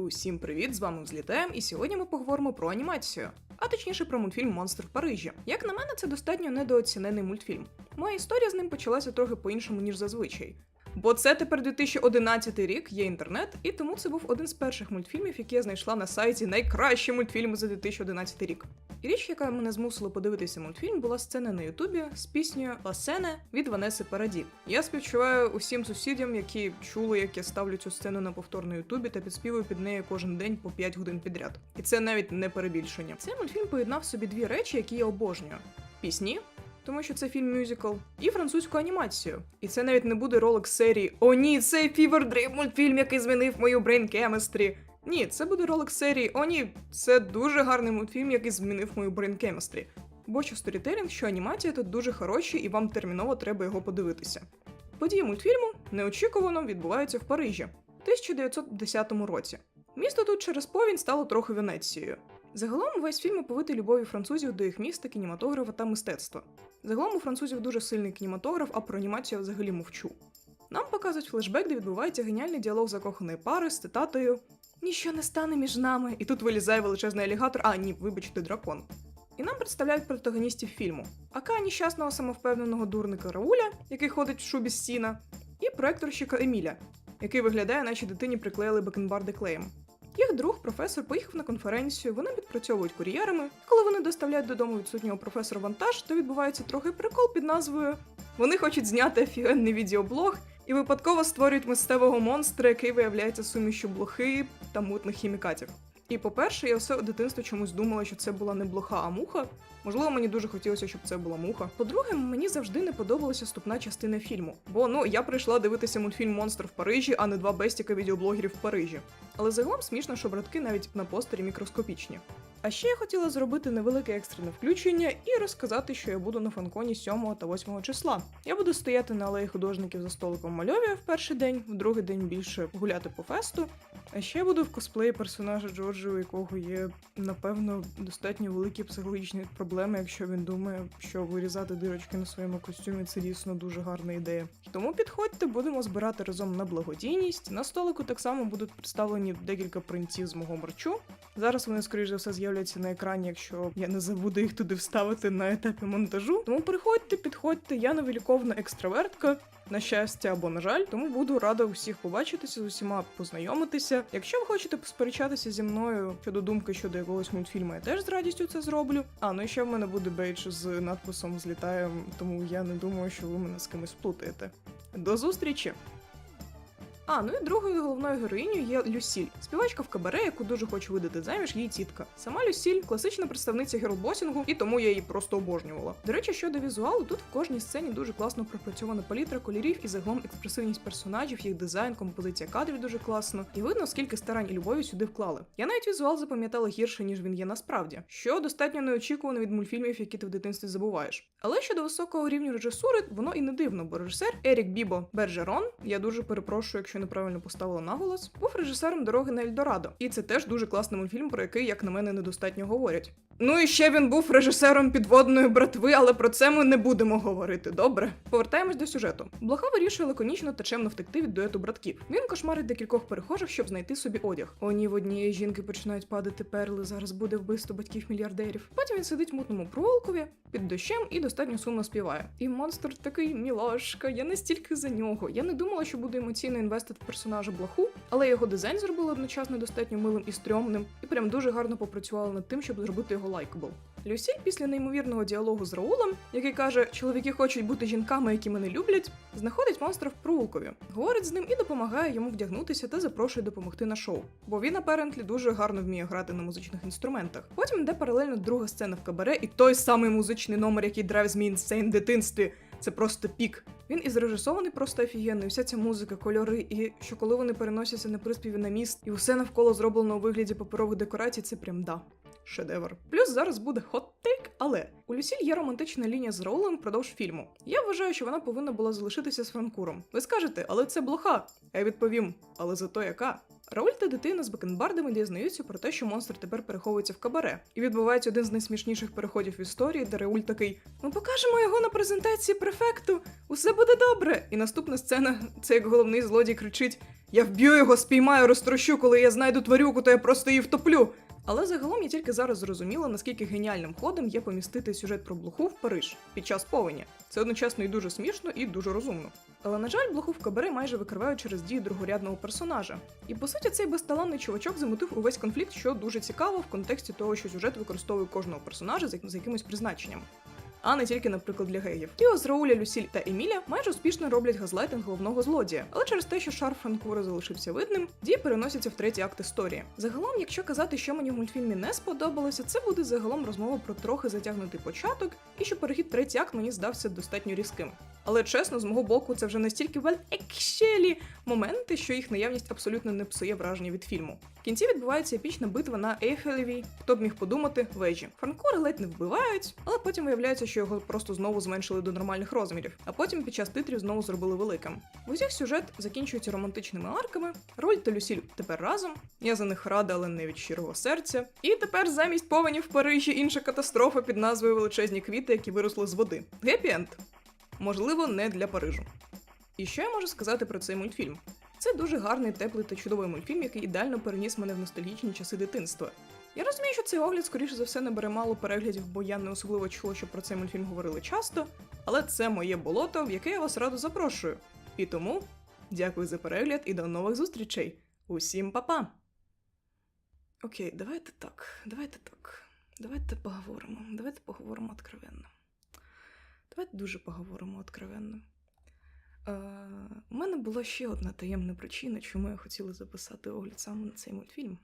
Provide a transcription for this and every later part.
Усім привіт! З вами Взлітаєм, і сьогодні ми поговоримо про анімацію, а точніше про мультфільм Монстр в Парижі. Як на мене, це достатньо недооцінений мультфільм. Моя історія з ним почалася трохи по-іншому, ніж зазвичай. Бо це тепер 2011 рік, є інтернет, і тому це був один з перших мультфільмів, які я знайшла на сайті найкращі мультфільми за 2011 рік. І річ, яка мене змусила подивитися мультфільм, була сцена на Ютубі з піснею Ласене від Ванеси Параді. Я співчуваю усім сусідям, які чули, як я ставлю цю сцену на повтор на Ютубі та підспівую під нею кожен день по 5 годин підряд. І це навіть не перебільшення. Цей мультфільм поєднав собі дві речі, які я обожнюю: пісні. Тому що це фільм мюзикл, і французьку анімацію. І це навіть не буде ролик серії О, ні, це Dream мультфільм, який змінив мою brain chemistry. Ні, це буде ролик серії О, ні, це дуже гарний мультфільм, який змінив мою brain chemistry. Бо що сторітелінг, що анімація тут дуже хороші, і вам терміново треба його подивитися. Події мультфільму неочікувано відбуваються в Парижі в 1910 році. Місто тут через повінь стало трохи Венецією. Загалом весь фільм оповитий любов'ю французів до їх міста, кінематографа та мистецтва. Загалом у французів дуже сильний кінематограф, а про анімацію я взагалі мовчу. Нам показують флешбек, де відбувається геніальний діалог закоханої пари з цитатою Ніщо не стане між нами. І тут вилізає величезний алігатор, а ні, вибачте, дракон. І нам представляють протагоністів фільму: Ака нещасного самовпевненого дурника Рауля, який ходить в шубі з сіна, і проекторщика Еміля, який виглядає, наче дитині приклеїли бакенбарди клеєм. Їх друг, професор, поїхав на конференцію, вони відпрацьовують кур'єрами. Коли вони доставляють додому відсутнього професора вантаж, то відбувається трохи прикол під назвою Вони хочуть зняти офігенний відеоблог і випадково створюють місцевого монстра, який виявляється сумішю блохи та мутних хімікатів. І по-перше, я все дитинство чомусь думала, що це була не блоха, а муха. Можливо, мені дуже хотілося, щоб це була муха. По-друге, мені завжди не подобалася вступна частина фільму. Бо ну я прийшла дивитися мультфільм Монстр в Парижі, а не два бестіка відеоблогерів в Парижі. Але загалом смішно, що братки навіть на постері мікроскопічні. А ще я хотіла зробити невелике екстрене включення і розказати, що я буду на фанконі 7 та 8 числа. Я буду стояти на алеї художників за столиком мальовія в перший день, в другий день більше гуляти по фесту. А ще буду в косплеї персонажа Джорджі, у якого є, напевно, достатньо великі психологічні проблеми, якщо він думає, що вирізати дирочки на своєму костюмі це дійсно дуже гарна ідея. Тому підходьте, будемо збирати разом на благодійність. На столику так само будуть представлені декілька принтів з мого мерчу. Зараз вони, скоріш за все, з'являться на екрані, якщо я не забуду їх туди вставити на етапі монтажу. Тому приходьте, підходьте, я невиліковна екстравертка. На щастя або на жаль, тому буду рада усіх побачитися з усіма познайомитися. Якщо ви хочете посперечатися зі мною щодо думки щодо якогось мультфільму, я теж з радістю це зроблю. А ну і ще в мене буде бейдж з надписом злітаєм, тому я не думаю, що ви мене з кимось плутаєте. До зустрічі! А, ну і другою головною героїнею є Люсіль, співачка в кабаре, яку дуже хоче видати заміж її тітка. Сама Люсіль класична представниця герлбосінгу, і тому я її просто обожнювала. До речі, щодо візуалу, тут в кожній сцені дуже класно пропрацьована палітра кольорів і загалом експресивність персонажів, їх дизайн, композиція кадрів дуже класно. І видно, скільки старань і любові сюди вклали. Я навіть візуал запам'ятала гірше, ніж він є насправді, що достатньо неочікувано від мультфільмів, які ти в дитинстві забуваєш. Але щодо високого рівня режисури, воно і не дивно, бо режисер Ерік Бібо Бержерон, я дуже перепрошую, якщо неправильно поставила наголос, був режисером дороги на Ельдорадо. І це теж дуже класний мультфільм, про який, як на мене, недостатньо говорять. Ну і ще він був режисером підводної братви, але про це ми не будемо говорити. Добре. Повертаємось до сюжету. Блоха вирішує лаконічно та чемно втекти від дуету братків. Він кошмарить декількох перехожих, щоб знайти собі одяг. О, ні, в однієї жінки починають падати перли. Зараз буде вбивство батьків мільярдерів. Потім він сидить в мутному провулкові під дощем і достатньо сумно співає. І монстр такий мілашка. Я настільки за нього. Я не думала, що буду емоційно інвестити в персонажа блоху, але його дизайн зробили одночасно достатньо милим і стрьомним, і прям дуже гарно попрацювали над тим, щоб зробити його лайкабл. Люсіль після неймовірного діалогу з Раулом, який каже, чоловіки хочуть бути жінками, які мене люблять, знаходить монстра в провулкові, говорить з ним і допомагає йому вдягнутися та запрошує допомогти на шоу. Бо він апарентлі дуже гарно вміє грати на музичних інструментах. Потім йде паралельно друга сцена в кабаре, і той самий музичний номер, який драйв Insane в дитинстві. Це просто пік. Він і зрежисований просто офігенний. Вся ця музика, кольори, і що коли вони переносяться на приспіві на міст, і усе навколо зроблено у вигляді паперових декорацій, це прям да. Шедевр. Плюс зараз буде хот-тейк, але у Люсіль є романтична лінія з Роулем впродовж фільму. Я вважаю, що вона повинна була залишитися з Франкуром. Ви скажете, але це блоха. Я відповім, але зато яка. Рауль та дитина з бакенбардами дізнаються про те, що монстр тепер переховується в кабаре. І відбувається один з найсмішніших переходів в історії, де Рауль такий: Ми покажемо його на презентації префекту, усе буде добре. І наступна сцена це як головний злодій кричить: Я вб'ю його, спіймаю, розтрощу, коли я знайду тварюку, то я просто її втоплю. Але загалом я тільки зараз зрозуміла, наскільки геніальним ходом є помістити сюжет про блоху в Париж під час повені. Це одночасно і дуже смішно, і дуже розумно. Але на жаль, блоху в кабаре майже викривають через дії другорядного персонажа. І по суті, цей безталанний чувачок замутив увесь конфлікт, що дуже цікаво в контексті того, що сюжет використовує кожного персонажа за, якимось призначенням. А не тільки, наприклад, для геїв. Тіо з Рауля, Люсіль та Еміля майже успішно роблять газлайтинг головного злодія, але через те, що шар Франкура залишився видним, дії переносяться в третій акт історії. Загалом, якщо казати, що мені в мультфільмі не сподобалося, це буде загалом розмова про трохи затягнутий початок, і що перехід третій акт мені здався достатньо різким. Але чесно, з мого боку, це вже настільки екшелі моменти, що їх наявність абсолютно не псує враження від фільму. В кінці відбувається епічна битва на Ейфелевій, хто б міг подумати, вежі. Франкура ледь не вбивають, але потім виявляється, що його просто знову зменшили до нормальних розмірів, а потім під час титрів знову зробили великим. В усіх сюжет закінчується романтичними арками. Роль та Люсіль тепер разом. Я за них рада, але не від щирого серця. І тепер замість повені в Парижі інша катастрофа під назвою Величезні квіти, які виросли з води. Гепі-енд. Можливо, не для Парижу. І що я можу сказати про цей мультфільм? Це дуже гарний, теплий та чудовий мультфільм, який ідеально переніс мене в ностальгічні часи дитинства. Я розумію, що цей огляд, скоріше за все, набере мало переглядів, бо я не особливо чула, що про цей мультфільм говорили часто, але це моє болото, в яке я вас радо запрошую. І тому дякую за перегляд і до нових зустрічей. Усім па-па! Окей, давайте так, давайте так. Давайте поговоримо. Давайте поговоримо откровенно. Давайте дуже поговоримо откровенно. Е, у мене була ще одна таємна причина, чому я хотіла записати огляд саме на цей мультфільм.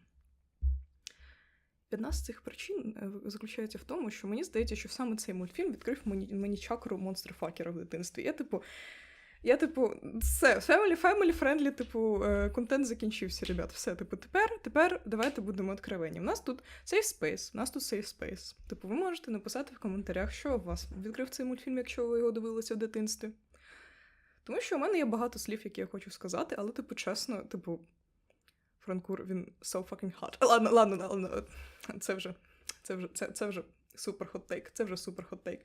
Одна з цих причин заключається в тому, що мені здається, що саме цей мультфільм відкрив мені, мені чакру монстр-факера в дитинстві. Я, типу, я, типу, все, family, family friendly, типу, контент закінчився, ребят. Все, типу, тепер, тепер давайте будемо откровенні. У нас тут safe space, у нас тут safe space. Типу, ви можете написати в коментарях, що у вас відкрив цей мультфільм, якщо ви його дивилися в дитинстві. Тому що у мене є багато слів, які я хочу сказати, але, типу, чесно, типу, Франкур, він so fucking hot. Ладно, ладно, ладно. Це вже, це вже, це, це вже супер хот-тейк. Це вже супер хот-тейк.